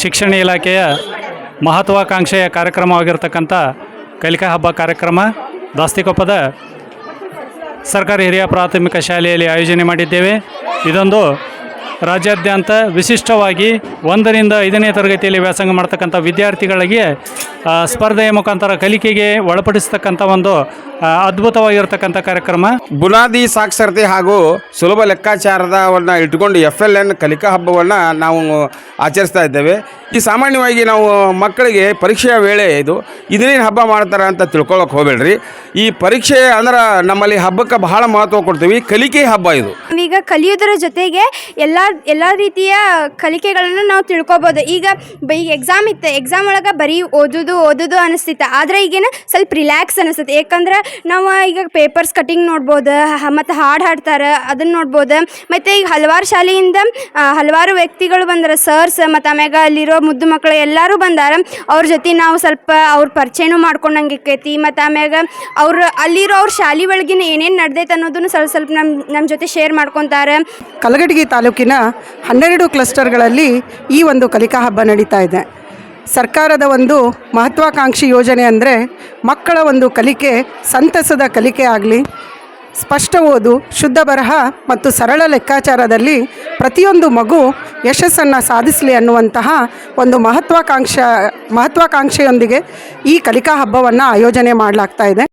ಶಿಕ್ಷಣ ಇಲಾಖೆಯ ಮಹತ್ವಾಕಾಂಕ್ಷೆಯ ಕಾರ್ಯಕ್ರಮವಾಗಿರ್ತಕ್ಕಂಥ ಕಲಿಕಾ ಹಬ್ಬ ಕಾರ್ಯಕ್ರಮ ದಾಸ್ತಿಕೊಪ್ಪದ ಸರ್ಕಾರಿ ಹಿರಿಯ ಪ್ರಾಥಮಿಕ ಶಾಲೆಯಲ್ಲಿ ಆಯೋಜನೆ ಮಾಡಿದ್ದೇವೆ. ಇದೊಂದು ರಾಜ್ಯಾದ್ಯಂತ ವಿಶಿಷ್ಟವಾಗಿ ಒಂದರಿಂದ ಐದನೇ ತರಗತಿಯಲ್ಲಿ ವ್ಯಾಸಂಗ ಮಾಡ್ತಕ್ಕಂಥ ವಿದ್ಯಾರ್ಥಿಗಳಿಗೆ ಸ್ಪರ್ಧೆಯ ಮುಖಾಂತರ ಕಲಿಕೆಗೆ ಒಳಪಡಿಸ್ತಕ್ಕಂಥ ಒಂದು ಅದ್ಭುತವಾಗಿರತಕ್ಕಂಥ ಕಾರ್ಯಕ್ರಮ. ಬುನಾದಿ ಸಾಕ್ಷರತೆ ಹಾಗೂ ಸುಲಭ ಲೆಕ್ಕಾಚಾರದವನ್ನು ಇಟ್ಕೊಂಡು ಎಫ್ ಎಲ್ ಎನ್ ಕಲಿಕಾ ಹಬ್ಬವನ್ನು ನಾವು ಆಚರಿಸ್ತಾ ಇದ್ದೇವೆ. ಈ ಸಾಮಾನ್ಯವಾಗಿ ನಾವು ಮಕ್ಕಳಿಗೆ ಪರೀಕ್ಷೆಯ ವೇಳೆ ಇದು ಇದನ್ನೇನು ಹಬ್ಬ ಮಾಡ್ತಾರೆ ಅಂತ ತಿಳ್ಕೊಳಕ್ಕೆ ಹೋಗಬೇಡ್ರಿ. ಈ ಪರೀಕ್ಷೆ ಅಂದ್ರೆ ನಮ್ಮಲ್ಲಿ ಹಬ್ಬಕ್ಕೆ ಬಹಳ ಮಹತ್ವ ಕೊಡ್ತೀವಿ. ಕಲಿಕೆ ಹಬ್ಬ ಇದು. ಈಗ ಕಲಿಯೋದರ ಜೊತೆಗೆ ಎಲ್ಲ ಎಲ್ಲ ರೀತಿಯ ಕಲಿಕೆಗಳನ್ನು ನಾವು ತಿಳ್ಕೊಬೋದು. ಈಗ ಈಗ ಎಕ್ಸಾಮ್ ಇತ್ತು. ಎಕ್ಸಾಮ್ ಒಳಗೆ ಬರೀ ಓದೋದು ಓದೋದು ಅನಿಸ್ತಿತ್ತು. ಆದರೆ ಈಗೇನು ಸ್ವಲ್ಪ ರಿಲ್ಯಾಕ್ಸ್ ಅನಿಸ್ತೈತೆ ಯಾಕಂದ್ರೆ ನಾವು ಈಗ ಪೇಪರ್ಸ್ ಕಟಿಂಗ್ ನೋಡ್ಬೋದು ಮತ್ತು ಹಾಡು ಹಾಡ್ತಾರೆ, ಅದನ್ನು ನೋಡ್ಬೋದು. ಮತ್ತು ಈಗ ಹಲವಾರು ಶಾಲೆಯಿಂದ ಹಲವಾರು ವ್ಯಕ್ತಿಗಳು ಬಂದಾರೆ ಸರ್ಸ್ ಮತ್ತು ಆಮ್ಯಾಗ ಅಲ್ಲಿರೋ ಮುದ್ದು ಮಕ್ಕಳು ಎಲ್ಲರೂ ಬಂದಾರ. ಅವ್ರ ಜೊತೆ ನಾವು ಸ್ವಲ್ಪ ಅವ್ರ ಪರಿಚಯನೂ ಮಾಡ್ಕೊಂಡಂಗೆ ಇಕ್ಕೈತಿ. ಮತ್ತು ಆಮ್ಯಾಗ ಅವ್ರ ಅಲ್ಲಿರೋ ಅವ್ರ ಶಾಲೆ ಒಳಗಿನ ಏನೇನು ನಡೆದೈತೆ ಅನ್ನೋದನ್ನು ಸ್ವಲ್ಪ ಸ್ವಲ್ಪ ನಮ್ಮ ನಮ್ಮ ಜೊತೆ ಶೇರ್ ಮಾಡ್ಕೊತಾರೆ. ಕಲಗಟಗಿ ತಾಲೂಕಿನ ಹನ್ನೆರಡು ಕ್ಲಸ್ಟರ್ಗಳಲ್ಲಿ ಈ ಒಂದು ಕಲಿಕಾ ಹಬ್ಬ ನಡೀತಾ ಇದೆ. ಸರ್ಕಾರದ ಒಂದು ಮಹತ್ವಾಕಾಂಕ್ಷಿ ಯೋಜನೆ ಅಂದರೆ ಮಕ್ಕಳ ಒಂದು ಕಲಿಕೆ, ಸಂತಸದ ಕಲಿಕೆ ಆಗಲಿ ಸ್ಪಷ್ಟ ಓದು, ಶುದ್ಧ ಬರಹ ಮತ್ತು ಸರಳ ಲೆಕ್ಕಾಚಾರದಲ್ಲಿ ಪ್ರತಿಯೊಂದು ಮಗು ಯಶಸ್ಸನ್ನು ಸಾಧಿಸಲಿ ಅನ್ನುವಂತಹ ಒಂದು ಮಹತ್ವಾಕಾಂಕ್ಷ ಮಹತ್ವಾಕಾಂಕ್ಷೆಯೊಂದಿಗೆ ಈ ಕಲಿಕಾ ಹಬ್ಬವನ್ನು ಆಯೋಜನೆ ಮಾಡಲಾಗ್ತಾ ಇದೆ.